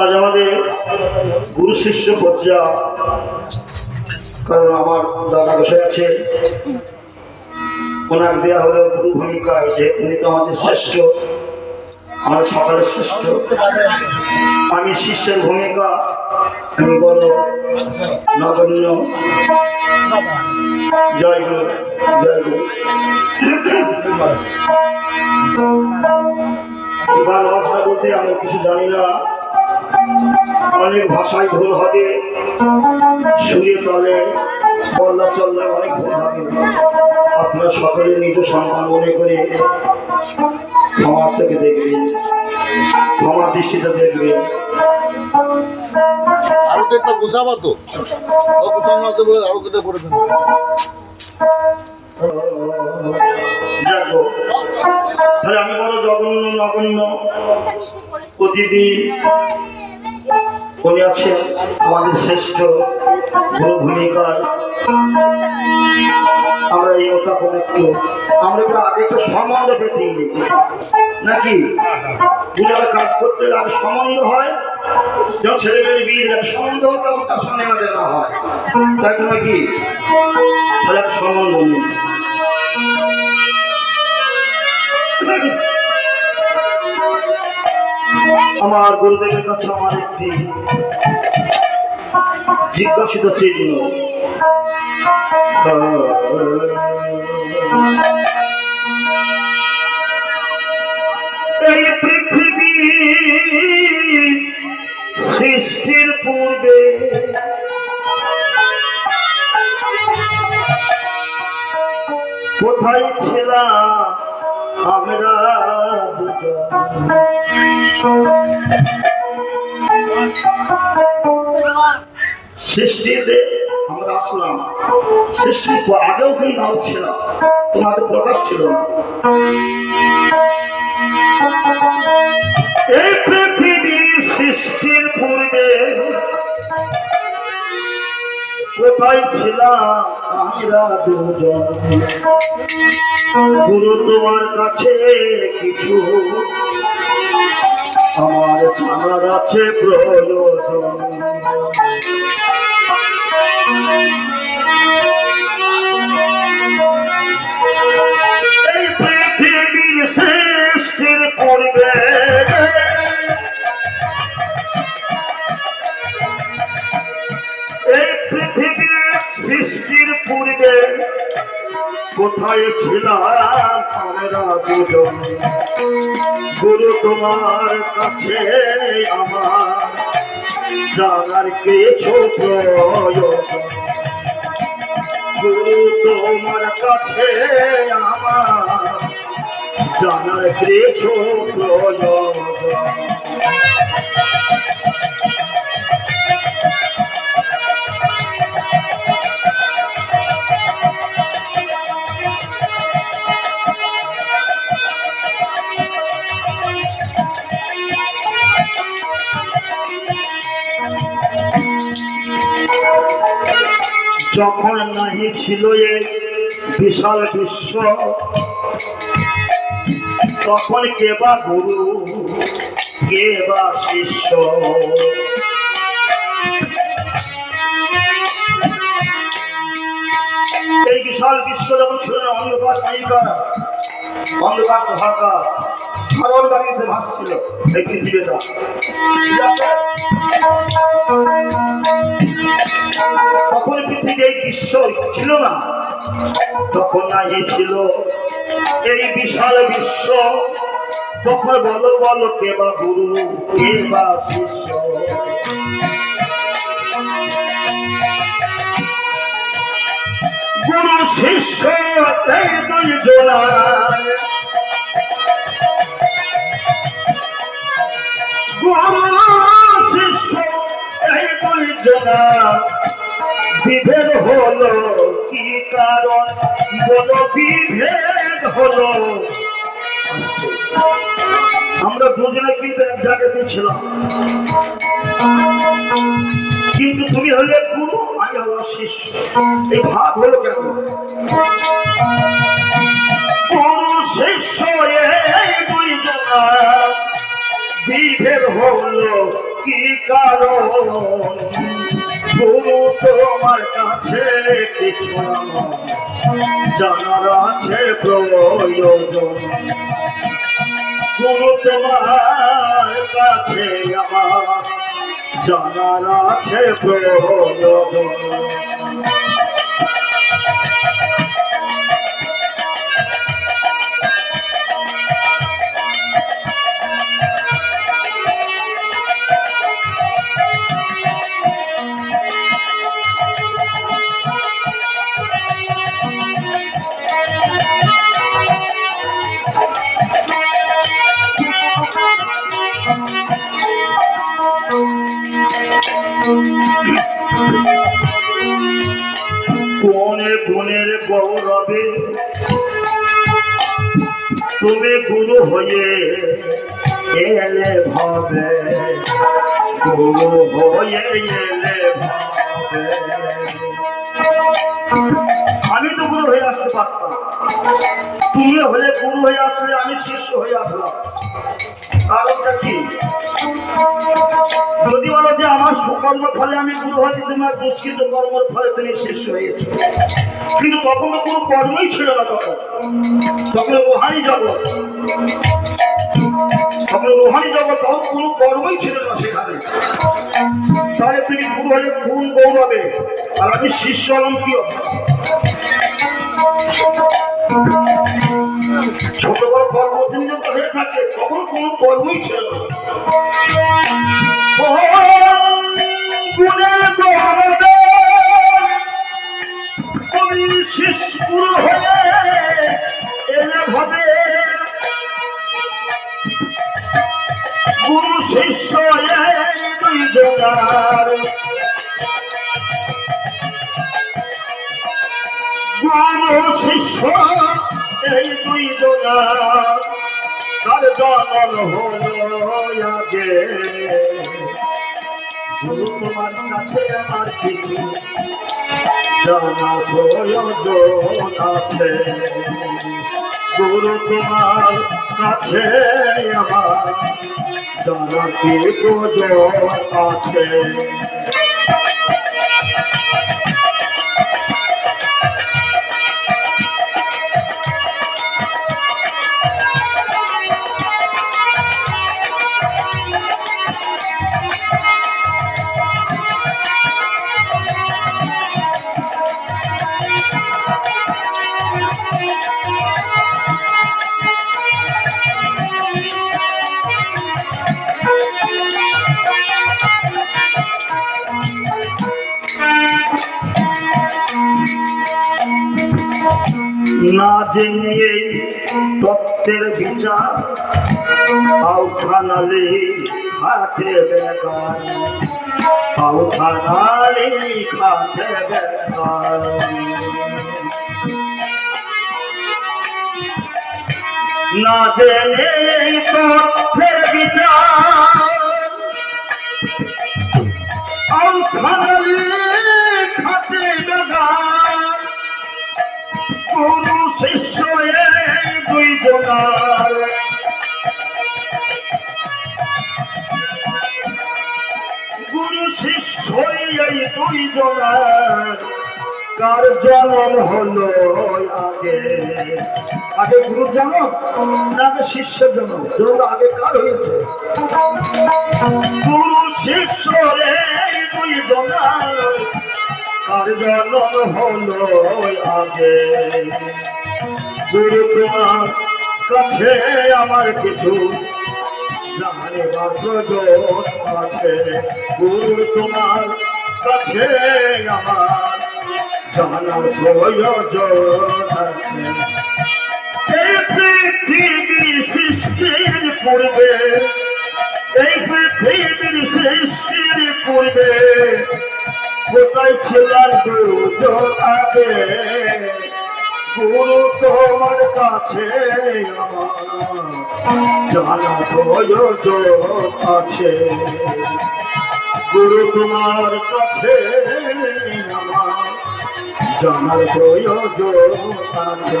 আজ আমাদের গুরু শিষ্য পর্যা কারণ আমার দাদা বসে আছে ওনার দেয়া হলো গুরু ভূমিকায় যে উনি তো আমাদের শ্রেষ্ঠ, আমার সকালের শ্রেষ্ঠ। আমি শিষ্যের ভূমিকা আমি বড় নগণ্য। জয় জয় ভাষা বলতে আমি কিছু জানি না। অনেক ভুল হবে। অনেক ভুল হবে। আপনার সকলে নিজ সন্তান মনে করে ক্ষমার থেকে দেখবেন ক্ষমার দৃষ্টিতে দেখবেন আরও তো একটা গুছাবা তো। গুছানো আছে বলে আরও কেটে দেন দেখো তাহলে আমি বড় জঘন্য নগণ্য প্রতিদিন উনি আছেন আমাদের শ্রেষ্ঠ গুরু ভূমিকার আমরা এই আমরা আগে সম্বন্ধ নাকি? কাজ করতে সম্বন্ধ হয়। যখন ছেলে মেয়ের বিয়ে দেয় সম্বন্ধ তার না দেওয়া হয়। তাই সম্বন্ধ নেই। আমার গুরুদেবের কাছে আমার একটি জিজ্ঞাসিত চিহ্ন। এই পৃথিবী সৃষ্টির পূর্বে কোথায় ছিলাম আমরা? সৃষ্টিতে আমরা আসলাম। সৃষ্টির আগেও কিন্তু ছিলাম, তোমাদের প্রকাশ ছিল এই পৃথিবী সৃষ্টির পূর্বে কোথায় ছিলাম আমরা গুরু তোমার কাছে কিছু। আমার জানার আছে প্রয়োজন। এই পৃথিবীর সৃষ্টির পূর্বে এই পৃথিবীর সৃষ্টির পূর্বে কোথায় ছিলাম আমরা দুজন গুরু তোমার কাছে জানার কিছু তোমার কাছে আমার জানার কিছু প্রয়োজন। যখন নাহি ছিল এ বিশাল বিশ্ব, তখন কে বা গুরু, কে বা শিষ্য? এই বিশাল বিশ্ব যখন ছিল, অন্ধকার অন্ধকার হাহাকার সরল বাড়িতে ভাসছিল এই পৃথিবীটা তখন পৃথিবী বিশ্ব ছিল না। তখন নাই ছিল এই বিশাল বিশ্ব। তখন বলো বলো, কে বা গুরু, কে বা শিষ্য? গুরু শিষ্য এই দুই জোড়ায় বিভেদ হলো কি কারণ? বলো বিভেদ হলো। আমরা দুজনে কিন্তু এক জায়গাতে ছিলাম। কিন্তু তুমি হলে গুরু আমি হলো শিষ্য। এই ভাব হলো কেন শিষ্য বিভেদ হলো, কি কারণ? গুরু তোমার কাছে কিছু জানার আছে প্রয়োজন। গুরু তোমার কাছে আমার, জানার আছে প্রয়োজন। তুমি গুরু হয়ে এলে ভাবে। গুরু হয়ে এলে আমি তো গুরু হয়ে আসতে পারতাম। তুমি হলে গুরু হয়ে আসলে আমি শিষ্য হয়ে আসলাম। কারণটা কি? যদি বলো যে সুকর্ম ফলে আমি গুরু হয়েছি তোমার দুষ্কৃত কর্মের ফলে তুমি শিষ্য হয়েছো। কিন্তু তখন তো কোনো কর্মই ছিল না তখন। তখন রোহানি জগৎ। রোহানি জগৎ, তখন কোনো কর্মই ছিল না সেখানে। তাহলে তুমি গুরু হলে কোন গৌরবে? আর আমি শিষ্য হলাম ছোট বড় কর্ম হয়ে থাকে, তখন কোনো কর্মই ছিল না। গুণের গৌরবে তুমি শিষ্যুর হয়ে এলে ভাবে গুরু শিষ্য দুই জনার গুরু শিষ্য এই দুই জনার তার জনম হলো আগে। গুরু তোমার কাছে আমার কিছু জানা আছে গুরু তোমার কাছে আমার জানা কি আছে না এই তত্ত্বের বিচার। আউসানালি হাতে বেগান আউসানালি খাতে বেগান না জেনে তত্ত্বের বিচার এই দুই জনার জন্ম হলো আগে? আগে গুরু জন্ম, না আগে শিষ্যের জন্ম? আগে কার হয়েছে? গুরু শিষ্য এই দুই জনার জন্ম হলো আগে? গুরু তোমার কাছে আমার কিছু আছে। গুরু তোমার কাছে আমার। জানার প্রয়োজন এই পৃথিবীর সৃষ্টির পূর্বে, এই পৃথিবীর সৃষ্টির পূর্বে কোথায় ছিলাম দুজন আগে? গুরু তোমার কাছে জানা প্রয়োজন আছে। গুরু তোমার কাছে জানার প্রয়োজন আছে।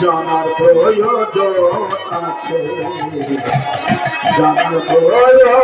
জানার প্রয়োজন আছে। জানার প্রয়োজন